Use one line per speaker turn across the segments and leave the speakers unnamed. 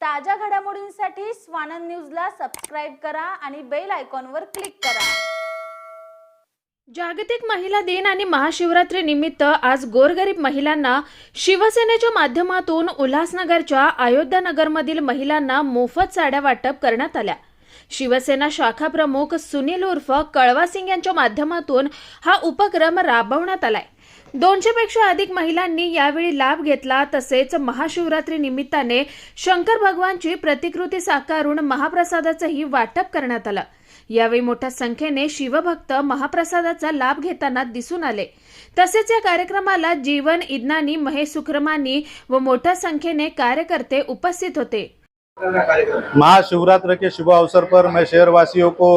ताज्या घडामोडींसाठी स्वानंद न्यूजला सबस्क्राईब करा आणि बेल आयकॉनवर क्लिक करा.
जागतिक महिला दिन आणि महाशिवरात्री निमित्त आज गोरगरीब महिलांना शिवसेनेच्या माध्यमातून उल्हासनगरच्या अयोध्या नगरमधील महिलांना मोफत साड्या वाटप करण्यात आल्या. शिवसेना शाखा प्रमुख सुनील उर्फ कळवा सिंग यांच्या माध्यमातून हा उपक्रम राबवण्यात आलाय. दोनशे पेक्षा अधिक महिलांनी यावेळी लाभ घेतला तसेच महाशिवरात्री निमित्ताने शंकर भगवानची प्रतिकृती साकारून महाप्रसादाचंही वाटप करण्यात आलं. यावेळी मोठ्या संख्येने शिवभक्त महाप्रसादाचा लाभ घेताना दिसून आले. तसेच या कार्यक्रमाला जीवन इज्ञानी महेश सुक्रमानी व मोठ्या संख्येने कार्यकर्ते उपस्थित होते.
महाशिवरात्र के शुभ अवसर पर मैं शहरवासियों को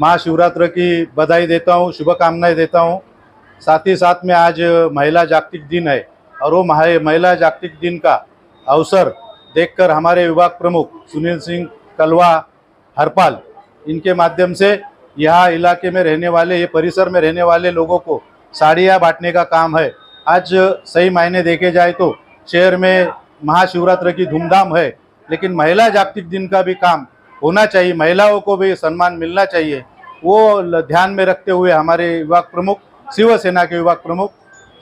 महाशिवरात्र की बधाई देता हूँ शुभकामनाएं देता हूँ। साथ ही साथ में आज महिला जागतिक दिन है और वो महा- महिला जागतिक दिन का अवसर देखकर हमारे विभाग प्रमुख सुनील सिंह कलवा हरपाल, इनके माध्यम से यहाँ इलाके में रहने वाले, ये परिसर में रहने वाले लोगों को साड़ियाँ बांटने का काम है। आज सही मायने देखे जाए तो शहर में महाशिवरात्र की धूमधाम है, लेकिन महिला जागतिक दिन का भी काम होना चाहिए, महिलाओं को भी सम्मान मिलना चाहिए, वो ध्यान में रखते हुए हमारे विभाग प्रमुख शिवसेना के विभाग प्रमुख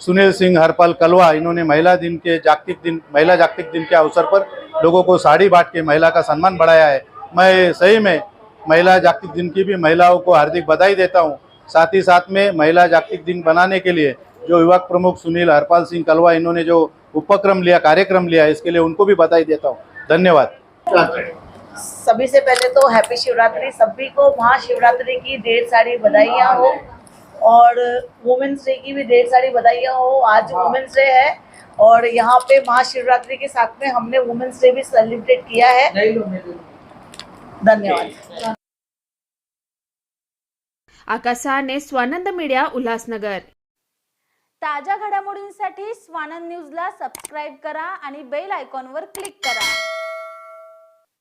सुनील सिंह हरपाल कलवा, इन्होंने महिला दिन के जागतिक दिन, महिला जागतिक दिन के अवसर पर लोगों को साड़ी बांट के महिला का सम्मान बढ़ाया है। मैं सही में महिला जागतिक दिन की भी महिलाओं को हार्दिक बधाई देता हूँ। साथ ही साथ में महिला जागतिक दिन बनाने के लिए जो विभाग प्रमुख सुनील हरपाल सिंह कलवा, इन्होंने जो उपक्रम लिया, कार्यक्रम लिया इसके लिए उनको भी बधाई देता हूँ। धन्यवाद।
सभी से पहले तो हैप्पी शिवरात्रि, सभी को महाशिवरात्रि की ढेर सारी बधाइयाँ हो। और वुमेन्स डे की भी ढेर सारी बधाइयाँ हो। आज वुमेन्स डे है और यहाँ पे महाशिवरात्रि के साथ में हमने वुमेन्स डे भी सेलिब्रेट किया है। धन्यवाद।
आकाश सहाने स्वानंद मीडिया उल्हासनगर।
ताज्या घडामोडींसाठी स्वानंद न्यूजला सबस्क्राईब करा आणि बेल आयकॉनवर क्लिक करा.